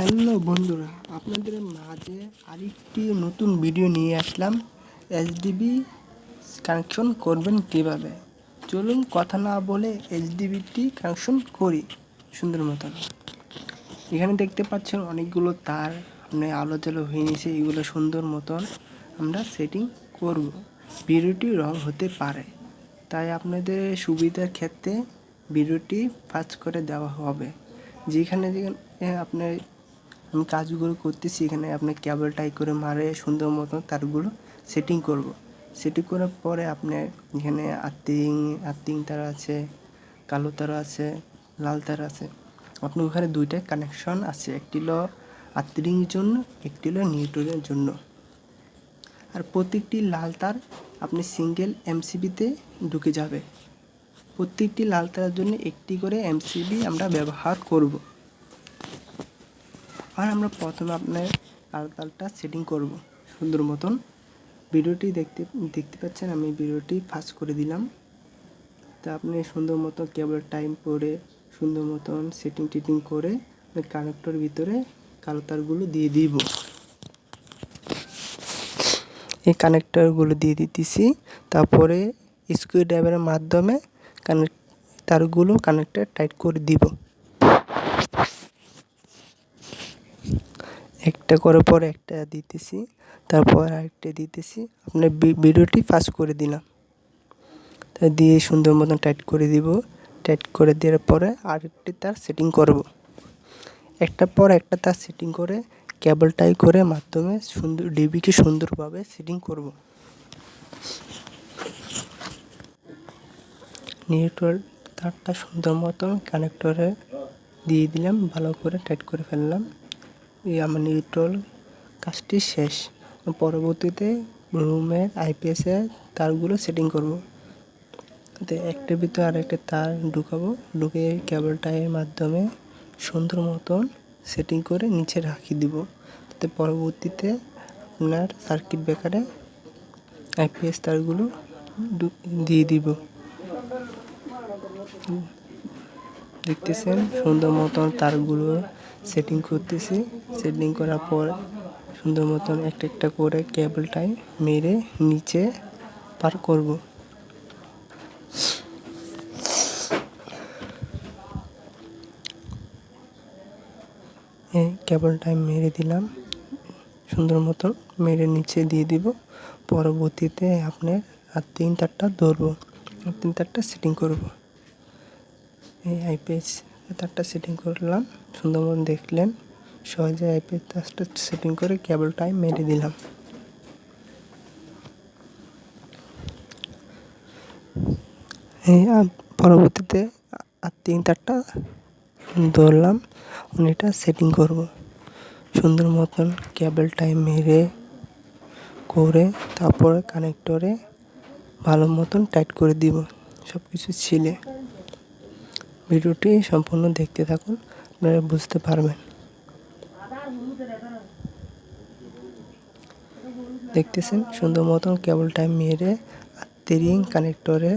Hello বন্ধুরা, আপনাদের মাঝে আরেকটি নতুন ভিডিও নিয়ে আসলাম। এইচডিবি কানেকশন করবেন কীভাবে? চলুন কথা না বলে এইচডিবিটি কানেকশন করি, সুন্দর মতন। এখানে দেখতে পাচ্ছেন অনেকগুলো তার মানে আলো জালো হয়ে নিয়েছে, এগুলো সুন্দর মতন আমরা সেটিং করব। ভিডিওটি রং হতে পারে, তাই আপনাদের সুবিধার ক্ষেত্রে ভিডিওটি ফাস্ট করে দেওয়া হবে। যেখানে যেখানে আপনার আমি কাজগুলো করতেছি, এখানে আপনি কেবল টাই করে মারে সুন্দর মতো তারগুলো সেটিং করব। সেটিং করার পরে আপনার এখানে আর্থিং আর্থিং তার আছে, কালো তার আছে, লাল তার আছে। আপনার ওখানে দুইটা কানেকশন আছে, একটি হলো আর্থিংয়ের জন্য, একটি হলো নিউট্রনের জন্য। আর প্রত্যেকটি লাল তার আপনি সিঙ্গেল এমসিবিতে ঢুকে যাবে। প্রত্যেকটি লাল তারের জন্য একটি করে এমসিবি আমরা ব্যবহার করব। আর আমরা প্রথমে আপনার লাল তারটা সেটিং করব। সুন্দর মতন। ভিডিওটি দেখতে দেখতে পাচ্ছেন, আমি ভিডিওটি ফাস্ট করে দিলাম। তা আপনি সুন্দর মতো কেবল টাইম পরে সুন্দর মতন সেটিং টিটিং করে কানেক্টর ভিতরে কালো তারগুলো দিয়ে দিব। এই কানেক্টরগুলো দিয়ে দিতেছি। তারপরে স্ক্রু ড্রাইভারের মাধ্যমে কানেক্ট তারগুলো কানেক্টর টাইট করে দিব। একটা করার পর একটা দিতেছি, তারপর আরেকটা দিতেছি। আপনার ভিডিওটি ফাস্ট করে দিলাম। তা দিয়ে সুন্দর মতন টাইট করে দিব। টাইট করে দেওয়ার পরে আরেকটি তার সেটিং করব। একটা পর একটা তার সেটিং করে কেবল টাই করে মাধ্যমে সুন্দর, ডিবিকে সুন্দরভাবে সেটিং করব। নিউট্রাল তারটা সুন্দর মতন কানেক্টরে দিয়ে দিলাম, ভালো করে টাইট করে ফেললাম। নিউট্রাল কাজটি শেষ। পরবর্তীতে রুমের আইপিএসের তারগুলো সেটিং করব। তো একটার ভিতরে আরেকটা তার ঢুকাবো। ঢুকে কেবল টাইয়ের মাধ্যমে সুন্দর মতন সেটিং করে নিচে রাখি দিব। তাতে পরবর্তীতে আপনার সার্কিট ব্রেকারে আইপিএস তারগুলো দিয়ে দিব। দেখতেছেন সুন্দর মতন তারগুলো সেটিং করতেছি। সেটিং করার পর সুন্দর মতন একটা একটা করে কেবলটাই মেরে নিচে পার করব। এই কেবলটাই মেরে দিলাম। সুন্দর মতন মেরে নিচে দিয়ে দিব। পরবর্তীতে আপনার আর তিন তারটা ধরবো। তিন তারটা সেটিং করব। এই আইপিএস তারটা সেটিং করলাম। সুন্দরবন দেখলেন। সহজে আইপিএস তারটা সেটিং করে কেবলটাই মেরে দিলাম। পরবর্তীতে আর তিন তারটা ধরলাম। এটা সেটিং করব। সুন্দর মতন কেবলটাই মেরে করে তারপরে কানেক্টরে ভালো মতন টাইট করে দিব। সব কিছু ছিলে। ভিডিওটি সম্পূর্ণ দেখতে থাকুন, আপনারা বুঝতে পারবেন। দেখতেছেন, সুন্দর মতন কেবল টাইম মেরে তেরিং কানেক্টরে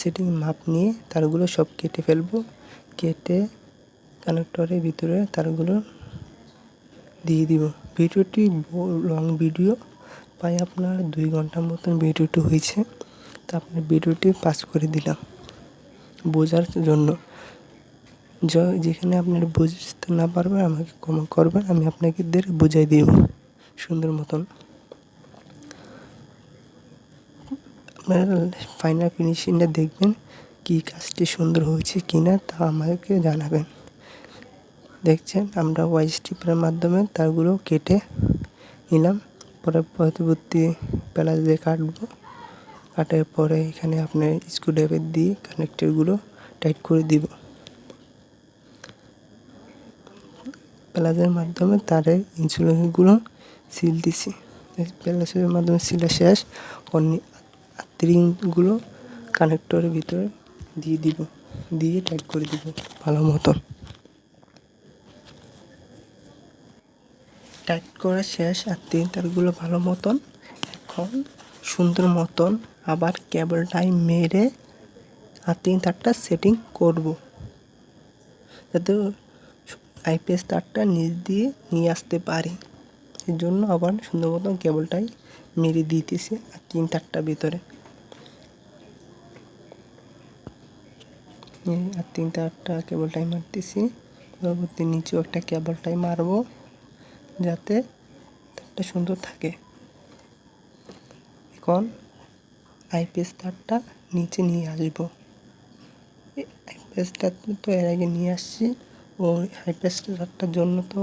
সেটিং মাপ নিয়ে তারগুলো সব কেটে ফেলব। কেটে কানেক্টরের ভিতরে তারগুলো দিয়ে দিব। ভিডিওটি লং ভিডিও প্রায় আপনার দুই ঘণ্টার মতন ভিডিওটি হয়েছে। তা আপনার ভিডিওটি পাস করে দিলাম। বোঝার জন্য। যেখানে আপনার বুঝতে না পারবেন আমাকে কমেন্ট করবেন, আমি আপনাকে বুঝাই দিব। সুন্দর মতন। আপনারা ফাইনাল ফিনিশিংটা দেখবেন, কি কাজটি সুন্দর হয়েছে কি না তা আমাকে জানাবেন। দেখছেন, আমরা ওয়াই স্ট্রিপের মাধ্যমে তারগুলো কেটে নিলাম। পরে পরবর্তী প্লাস দিয়ে কাটবো। কাটার পরে এখানে আপনার স্ক্রুড্রাইভার দিয়ে কানেক্টরগুলো টাইট করে দিব। প্লাসের মাধ্যমে তারের ইনসুলেশনগুলো সিল দিছি। প্লাসের মাধ্যমে সিলা শেষ আত্রিংগুলো কানেক্টরের ভিতরে দিয়ে দিব, দিয়ে টাইট করে দিব ভালো মতন। টাইট করা শেষ আর তিন তারগুলো ভালো মতন, এখন সুন্দর মতন আবার কেবলটাই মেরে আর তিন তারটা সেটিং করব। যাতে আইপিএস তারটা নিচ দিয়ে নিয়ে আসতে পারি। এর জন্য আবার সুন্দর মতন কেবলটাই মেরে দিতেছি আর তিন তারটা ভিতরে। আর তিন তারটা কেবলটাই মারতেছি। পরবর্তী নিচেও একটা কেবলটাই মারবো। যাতে তারটা সুন্দর থাকে। এখন আইপিএস তারটা নিচে নিয়ে আসব। আইপিএস তার তো এর আগে নিয়ে আসছি। ও আইপিএস তারটার জন্য তো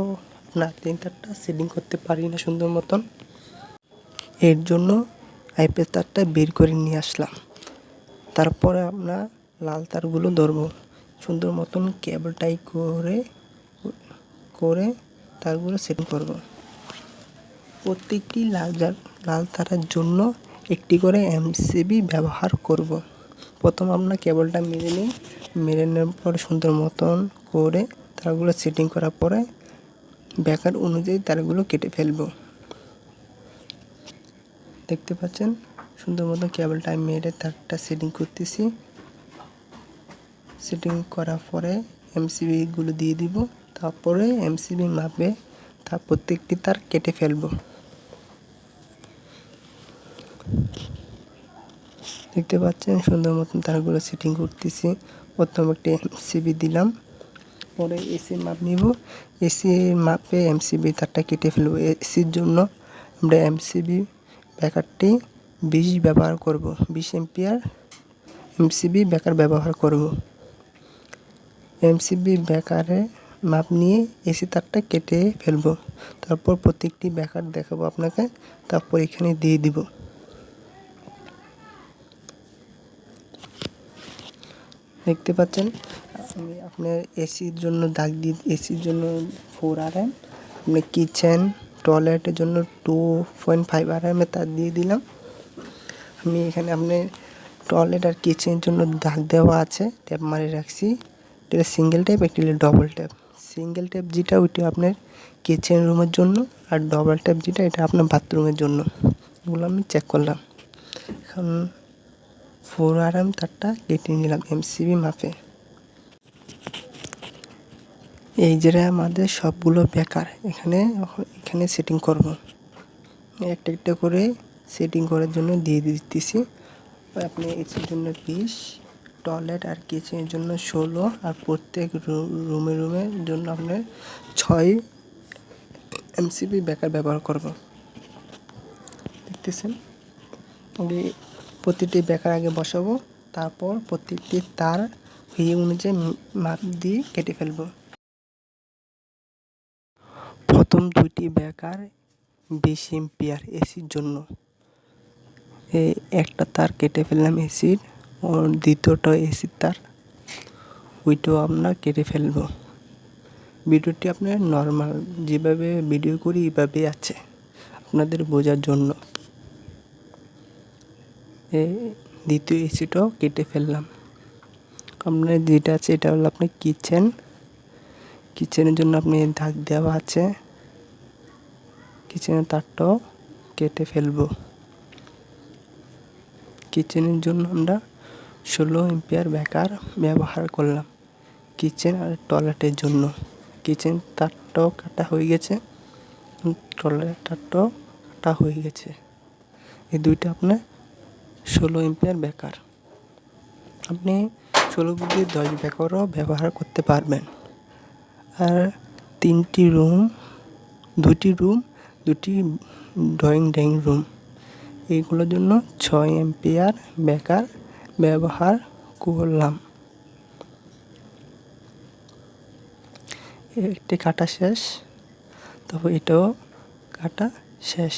না তিন তারটা সেটিং করতে পারি না সুন্দর মতন। এর জন্য আইপিএস তারটা বের করে নিয়ে আসলাম। তারপরে আমরা লাল তারগুলো ধরবো। সুন্দর মতন কেবলটাই করে করে তারগুলো সেটিং করব। প্রত্যেকটি লাল লাল তারের জন্য একটি করে এমসিবি ব্যবহার করব। প্রথম আমরা কেবলটা মেরে নিই। মেরে নেওয়ার পরে সুন্দর মতন করে তারগুলো সেটিং করার পরে ব্যাকার অনুযায়ী তারগুলো কেটে ফেলব। দেখতে পাচ্ছেন? সুন্দর মতন কেবলটা মেরে তারটা সেটিং করতেছি। সেটিং করার পরে এমসিবিগুলো দিয়ে দিব। তারপরে এমসিবি মাপে তার প্রত্যেকটি তার কেটে ফেলব। দেখতে পাচ্ছেন, সুন্দর মতন তারগুলো সেটিং করতেছি। প্রথম একটি এমসিবি দিলাম, পরে এসি মাপ নিব। এসি মাপে এমসিবি তারটা কেটে ফেলব। এসির জন্য আমরা এমসিবি ব্যাকারটি বিশ ব্যবহার করব, বিশ এম্পিয়ার এমসিবি ব্যাকার ব্যবহার করব। এমসিবি ব্যাকারে মাপ নিয়ে এসি তারটা কেটে ফেলব। তারপর প্রত্যেকটি ব্যাকার দেখাবো আপনাকে, তারপর এখানে দিয়ে দিব। দেখতে পাচ্ছেন। আমি আপনার এসির জন্য দাগ দিয়ে এসির জন্য ফোর আর এম আপনি কিচেন টয়লেটের জন্য two point five R M তার দিয়ে দিলাম। আমি এখানে আপনার টয়লেট আর কিচেনের জন্য দাগ দেওয়া আছে ট্যাপ মারে রাখছি। এটা সিঙ্গেল ট্যাপ একটি ডবল ট্যাপ সিঙ্গেল ট্যাপ যেটা, ওইটা আপনার কিচেন রুমের জন্য আর ডবল ট্যাপ যেটা, এটা আপনার বাথরুমের জন্য। এগুলো আমি চেক করলাম। এখন ফোর আর এম তারটা কেটে নিলাম, এমসিবি মাপে। এই যে আমাদের সবগুলো বেকার, এখানে এখানে সেটিং করব। একটা একটা করে সেটিং করার জন্য দিয়ে দিতেছি। আপনি এসির জন্য বিশ, টয়লেট আর কিচেনের জন্য ষোলো, আর প্রত্যেক রুমে রুমের জন্য আপনার ছয় এমসিবি বেকার ব্যবহার করব। দেখতেছেন? প্রতিটি বেকার আগে বসাবো, তারপর প্রত্যেকটি তার এই অনুযায়ী মাপ দিয়ে কেটে ফেলব। প্রথম দুইটি বেকার বিশ এম্পিয়ার এসির জন্য। এই একটা তার কেটে ফেললাম এসির, ও দ্বিতীয়টা এসির তার, ওইটাও আমরা কেটে ফেলব। ভিডিওটি আপনার নর্মাল যেভাবে ভিডিও করি, এইভাবেই আছে। আপনাদের বোঝার জন্য। দ্বিতীয় এসিটাও কেটে ফেললাম। আপনার যেটা আছে এটা হলো আপনার কিচেন কিচেনের জন্য আপনি দাগ দেওয়া আছে। কিচেনের তারটাও কেটে ফেলব। কিচেনের জন্য আমরা ষোলো এম্পিয়ার ব্যাকার ব্যবহার করলাম। কিচেন আর টয়লেটের জন্য। কিচেন তারটাও কাটা হয়ে গেছে। টয়লেট তারটাও কাটা হয়ে গেছে। এই দুইটা আপনার ষোলো এম্পিয়ার বেকার। আপনি ষোলো বুদ্ধি দশ বেকারও ব্যবহার করতে পারবেন। আর তিনটি রুম দুটি রুম দুটি ড্রয়িং ডাইনিং রুম এইগুলোর জন্য ছয় এম্পিয়ার বেকার ব্যবহার করলাম। একটি কাটা শেষ, তবে এটাও কাটা শেষ।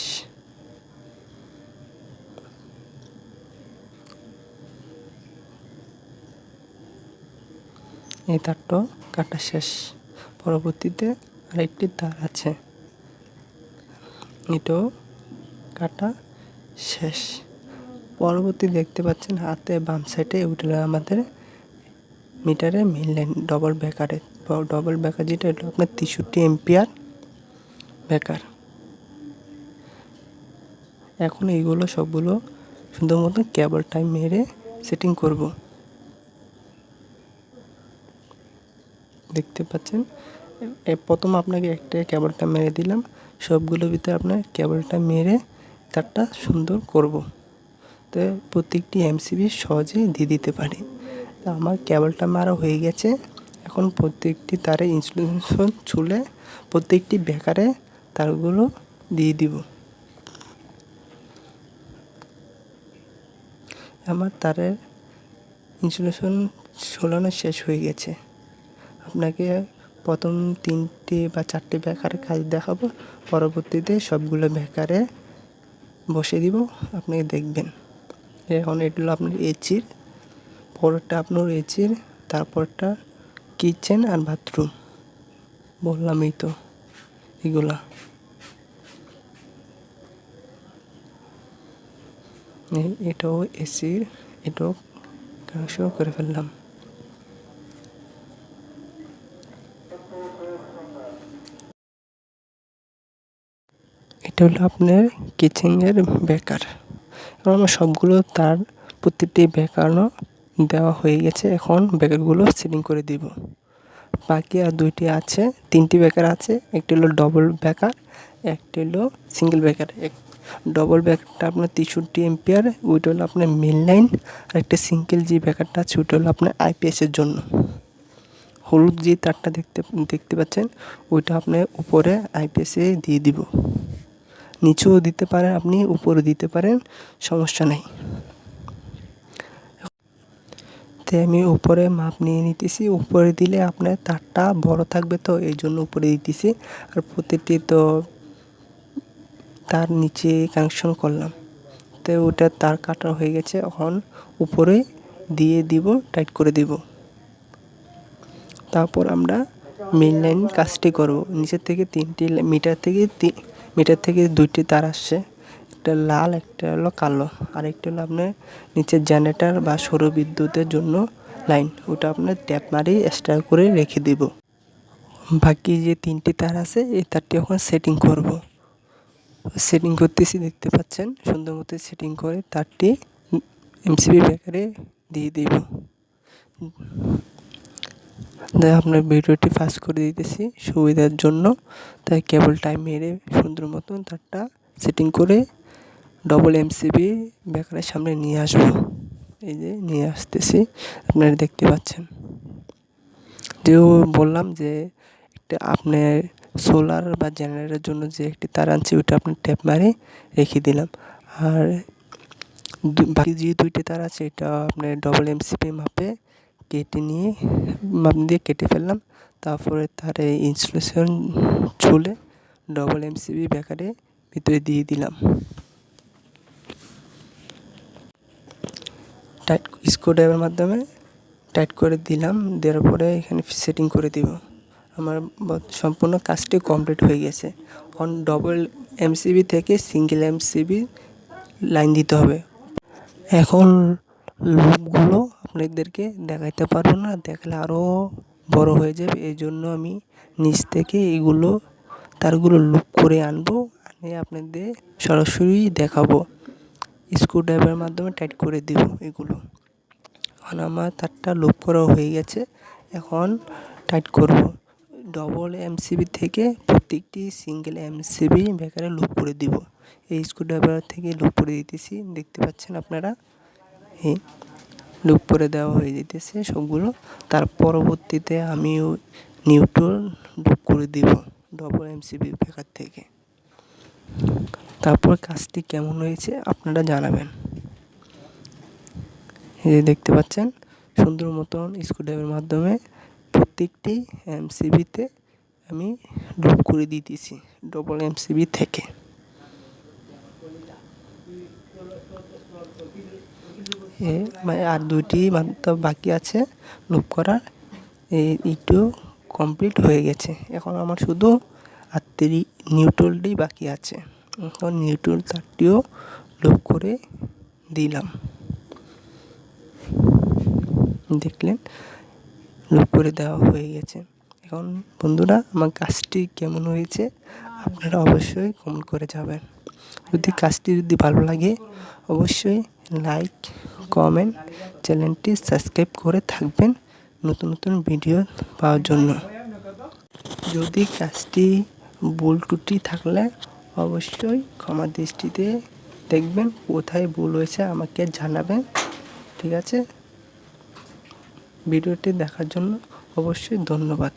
এই তারটাও কাটা শেষ। পরবর্তীতে আরেকটি তার আছে। এটাও কাটা শেষ। পরবর্তী দেখতে পাচ্ছেন হাতে বাম সাইডে ওইটা আমাদের মিটারে মেন লাইন ডবল ব্যাকারে ডবল ব্যাকার যেটা, এটা আপনার তেষট্টি এম্পিয়ার ব্যাকার এখন এইগুলো সবগুলো সুন্দর মতো কেবল টাইম মেরে সেটিং করব। দেখতে পাচ্ছেন। প্রথম আপনাকে একটা কেবলটা মেরে দিলাম। সবগুলোর ভিতরে আপনার কেবলটা মেরে তারটা সুন্দর করব। তো প্রত্যেকটি এমসিবি সহজেই দিয়ে দিতে পারি। তো আমার কেবলটা মারা হয়ে গেছে। এখন প্রত্যেকটি তারে ইনস্টলেশন ছুলে প্রত্যেকটি বেকারে তারগুলো দিয়ে দিব। আমার তারের ইনস্টলেশন ঝোলানো শেষ হয়ে গেছে। আপনাকে প্রথম তিনটে বা চারটে বেকারে কাজ দেখাবো। পরবর্তীতে সবগুলো বেকারে বসে দিব, আপনি দেখবেন। এখন এটা হলো আপনার এচির পরেরটা আপনার এচির, তারপরটা কিচেন আর বাথরুম। বললামই তো এগুলা। এটাও এসির, এটাও করে ফেললাম। এটা হলো আপনার কিচেনের বেকার এবং আমার সবগুলো তার প্রত্যেকটি বেকারও দেওয়া হয়ে গেছে। এখন বেকারগুলো সেটিং করে দিব। বাকি আর দুইটি আছে, তিনটি বেকার আছে, একটি হলো ডবল বেকার একটি হলো সিঙ্গেল বেকার এক ডবল ব্যাকটা আপনার তেষট্টি এম্পিয়ার ওইটা হলো আপনার মেন লাইন আর একটা সিঙ্গেল যে ব্যাকারটা আছে, ওইটা হলো আপনার আইপিএসের জন্য। হলুদ যে তারটা দেখতে দেখতে পাচ্ছেন, ওইটা আপনার উপরে আইপিএসে দিয়ে দিব। নিচেও দিতে পারেন, আপনি উপরে দিতে পারেন, সমস্যা নাই। তো আমি উপরে মাপ নিয়ে নিতেছি, উপরে দিলে আপনার তারটা বড় থাকবে তো, এই জন্য উপরে দিতেছি। আর প্রতিটি তো তার নিচে কানেকশন করলাম। তো ওটা তার কাটা হয়ে গেছে, এখন উপরে দিয়ে দিব টাইট করে দিব। তারপর আমরা মেন লাইন কাজটি করব। নিচের থেকে তিনটি মিটার থেকে মিটার থেকে দুইটি তার আসছে। একটা লাল, একটা হলো কালো। আর একটা হলো আপনার নিচের জেনারেটার বা সৌর বিদ্যুতের জন্য লাইন ওটা আপনার ট্যাপ মারি এক্সট্রা করে রেখে দিব। বাকি যে তিনটি তার আছে, এই তারটি এখন সেটিং করব। সেটিং করতেছি, দেখতে পাচ্ছেন? সুন্দর মতো সেটিং করে তারটি এমসিবি ব্যাকারে দিয়ে দিব। তাই আপনার ভিডিওটি ফাস্ট করে দিতেছি সুবিধার জন্য। তাই কেবল টাইম মেরে সুন্দর মতন তারটা সেটিং করে ডবল এমসিবি ব্যাকারের সামনে নিয়ে আসব। এই যে নিয়ে আসতেছি, আপনারা দেখতে পাচ্ছেন। যেও বললাম যে একটা আপনার সোলার বা জেনারেটারের জন্য যে একটি তার আনছি, ওইটা আপনার ট্যাপ মারে রেখে দিলাম। আর বাকি যে দুইটি তার আছে, এটা আপনার ডবল এমসিপি মাপে কেটে নিয়ে, মাপ দিয়ে কেটে ফেললাম। তারপরে তার এই ইনস্টলেশন ছুলে ডবল এমসিবি ব্যাকারে ভিতরে দিয়ে দিলাম। টাইট স্ক্রু ড্রাইভার মাধ্যমে টাইট করে দিলাম। দেওয়ার পরে এখানে সেটিং করে দিব। আমার সম্পূর্ণ কাজটি কমপ্লিট হয়ে গেছে। অন ডবল এমসিবি থেকে সিঙ্গেল এমসিবি লাইন দিতে হবে। এখন লুপগুলো আপনাদেরকে দেখাইতে পারব না, দেখলে আরও বড় হয়ে যাবে। এই জন্য আমি নিচ থেকে এগুলো, তারগুলো লুপ করে আনব আনে আপনাদের সরাসরি দেখাবো। স্ক্রুড্রাইভারের মাধ্যমে টাইট করে দেব এগুলো। এখন আমার তারটা লুপ করা হয়ে গেছে, এখন টাইট করব। ডবল এমসিবি থেকে প্রত্যেকটি সিঙ্গেল এমসিবি বেকারে লুপ করে দিব। এই স্ক্রুড্রাইভার থেকে লুপ করে দিতেছি, দেখতে পাচ্ছেন আপনারা? এই লুপ করে দেওয়া হয়ে যেতেছে সবগুলো। তার পরবর্তীতে আমিও নিউট্রাল লুপ করে দিব ডবল এমসিবি বেকার থেকে। তারপর কাজটি কেমন হয়েছে আপনারা জানাবেন। এই দেখতে পাচ্ছেন, সুন্দর মতন স্ক্রুড্রাইভারের মাধ্যমে প্রত্যেকটি এমসিবিতে আমি লুপ করে দিতেছি ডবল এমসিবি থেকে। মানে আর দুইটি মাত্র বাকি আছে লুপ করার। একটু কমপ্লিট হয়ে গেছে। এখন আমার শুধু আত্মেরই নিউট্রালটি বাকি আছে। এখন নিউট্রাল তারটিও লুপ করে দিলাম। দেখলেন লুপ করে দেওয়া হয়ে গেছে। এখন বন্ধুরা, আমার কাজটি কেমন হয়েছে আপনারা অবশ্যই কমেন্ট করে যাবেন। যদি কাজটি যদি ভালো লাগে, অবশ্যই লাইক কমেন্ট চ্যানেলটি সাবস্ক্রাইব করে থাকবেন নতুন নতুন ভিডিও পাওয়ার জন্য। যদি কাজটি ভুল ত্রুটি থাকলে অবশ্যই ক্ষমা দৃষ্টিতে দেখবেন, কোথায় ভুল হয়েছে আমাকে জানাবেন। ঠিক আছে? ভিডিওটি দেখার জন্য অবশ্যই ধন্যবাদ।